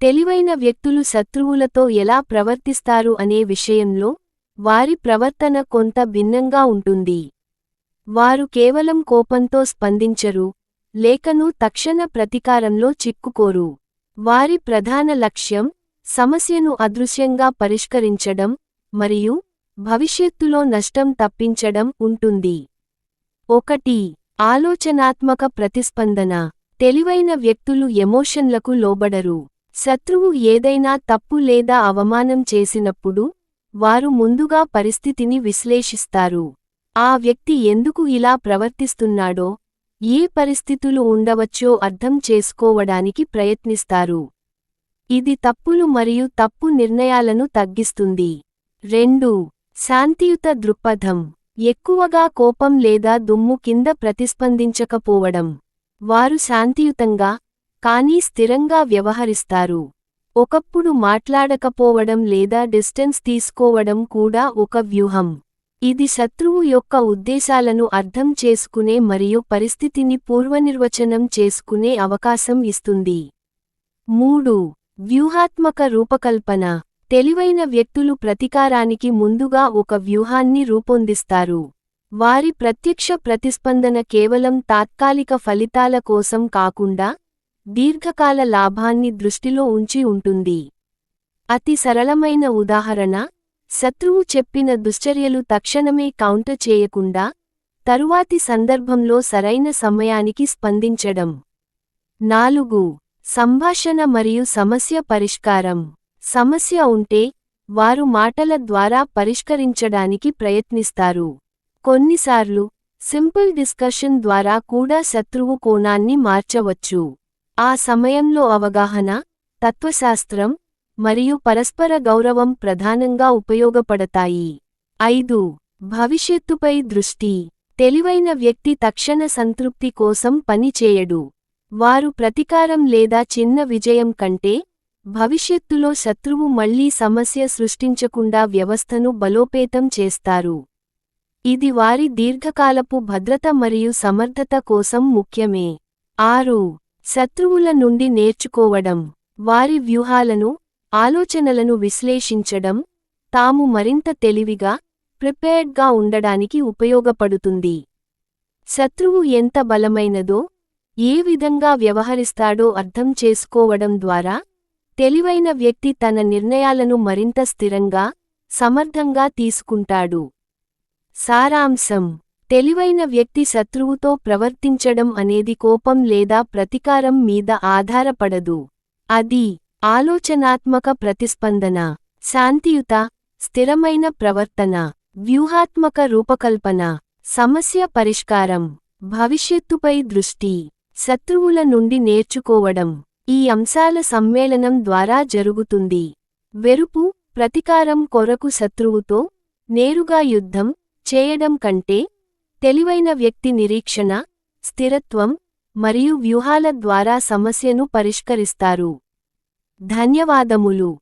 తెలివైన వ్యక్తులు శత్రువులతో ఎలా ప్రవర్తిస్తారు అనే విషయంలో వారి ప్రవర్తన కొంత భిన్నంగా ఉంటుంది. వారు కేవలం కోపంతో స్పందించరు లేకను తక్షణ ప్రతీకారంలో చిక్కుకోరు. వారి ప్రధాన లక్ష్యం సమస్యను అదృశ్యంగా పరిష్కరించడం మరియు భవిష్యత్తులో నష్టం తప్పించడం ఉంటుంది. ఒకటి ఆలోచనాత్మక ప్రతిస్పందన. తెలివైన వ్యక్తులు ఎమోషన్లకు లోబడరు. శత్రువు ఏదైనా తప్పు లేదా అవమానం చేసినప్పుడు వారు ముందుగా పరిస్థితిని విశ్లేషిస్తారు. ఆ వ్యక్తి ఎందుకు ఇలా ప్రవర్తిస్తున్నాడో ఏ పరిస్థితులు ఉండవచ్చో అర్థం చేసుకోవడానికి ప్రయత్నిస్తారు. ఇది తప్పులు మరియు తప్పు నిర్ణయాలను తగ్గిస్తుంది. రెండు శాంతియుత దృక్పథం. ఎక్కువగా కోపం లేదా దుమ్ము కింద ప్రతిస్పందించకపోవడం. వారు శాంతియుతంగా కానీ స్థిరంగా వ్యవహరిస్తారు. ఒకప్పుడు మాట్లాడకపోవడం లేదా డిస్టెన్స్ తీసుకోవడం కూడా ఒక వ్యూహం. ఇది శత్రువు యొక్క ఉద్దేశాలను అర్థం చేసుకునే మరియు పరిస్థితిని పూర్వనిర్వచనం చేసుకునే అవకాశం ఇస్తుంది. మూడు. వ్యూహాత్మక రూపకల్పన. తెలివైన వ్యక్తులు ప్రతీకారానికి ముందుగా ఒక వ్యూహాన్ని రూపొందిస్తారు. వారి ప్రత్యక్ష ప్రతిస్పందన కేవలం తాత్కాలిక ఫలితాల కోసం కాకుండా దీర్ఘకాల లాభాన్ని దృష్టిలో ఉంచి ఉంటుంది. అతి సరళమైన ఉదాహరణ శత్రువు చెప్పిన దుశ్చర్యలు తక్షణమే కౌంటర్ చేయకుండా తరువాతి సందర్భంలో సరైన సమయానికి స్పందించడం. నాలుగు సంభాషణ మరియు సమస్య పరిష్కారం. సమస్య ఉంటే వారు మాటల ద్వారా పరిష్కరించడానికి ప్రయత్నిస్తారు. కొన్నిసార్లు సింపుల్ డిస్కషన్ ద్వారా కూడా శత్రువు కోణాన్ని మార్చవచ్చు. ఆ సమయంలో అవగాహన తత్వశాస్త్రం మరియు పరస్పర గౌరవం ప్రధానంగా ఉపయోగపడతాయి. ఐదు. భవిష్యత్తుపై దృష్టి. తెలివైన వ్యక్తి తక్షణ సంతృప్తి కోసం పనిచేయడు వారు ప్రతికారం లేదా చిన్న విజయం కంటే భవిష్యత్తులో శత్రువు మళ్ళీ సమస్య సృష్టించకుండా వ్యవస్థను బలోపేతం చేస్తారు. ఇది వారి దీర్ఘకాలపు భద్రత మరియు సమర్థత కోసం ముఖ్యమే. ఆరు. శత్రువుల నుండి నేర్చుకోవడం వారి వ్యూహాలను ఆలోచనలను విశ్లేషించడం తాము మరింత తెలివిగా ప్రిపేర్డ్గా ఉండడానికి ఉపయోగపడుతుంది. శత్రువు ఎంత బలమైనదో ఏ విధంగా వ్యవహరిస్తాడో అర్థం చేసుకోవడం ద్వారా తెలివైన వ్యక్తి తన నిర్ణయాలను మరింత స్థిరంగా సమర్థంగా తీసుకుంటాడు. సారాంశం తెలివైన వ్యక్తి శత్రువుతో ప్రవర్తించడం అనేది కోపం లేదా ప్రతీకారం మీద ఆధారపడదు. అది ఆలోచనాత్మక ప్రతిస్పందన శాంతియుత స్థిరమైన ప్రవర్తన వ్యూహాత్మక రూపకల్పన సమస్య పరిష్కారం భవిష్యత్తుపై దృష్టి శత్రువుల నుండి నేర్చుకోవడం ఈ అంశాల సమ్మేళనం ద్వారా జరుగుతుంది. వెరుపు ప్రతికారం కొరకు శత్రువుతో నేరుగా యుద్ధం చేయడం కంటే తెలివైన వ్యక్తి నిరీక్షణ స్థిరత్వం మరియు వ్యూహాల ద్వారా సమస్యను పరిష్కరిస్తారు. ధన్యవాదములు.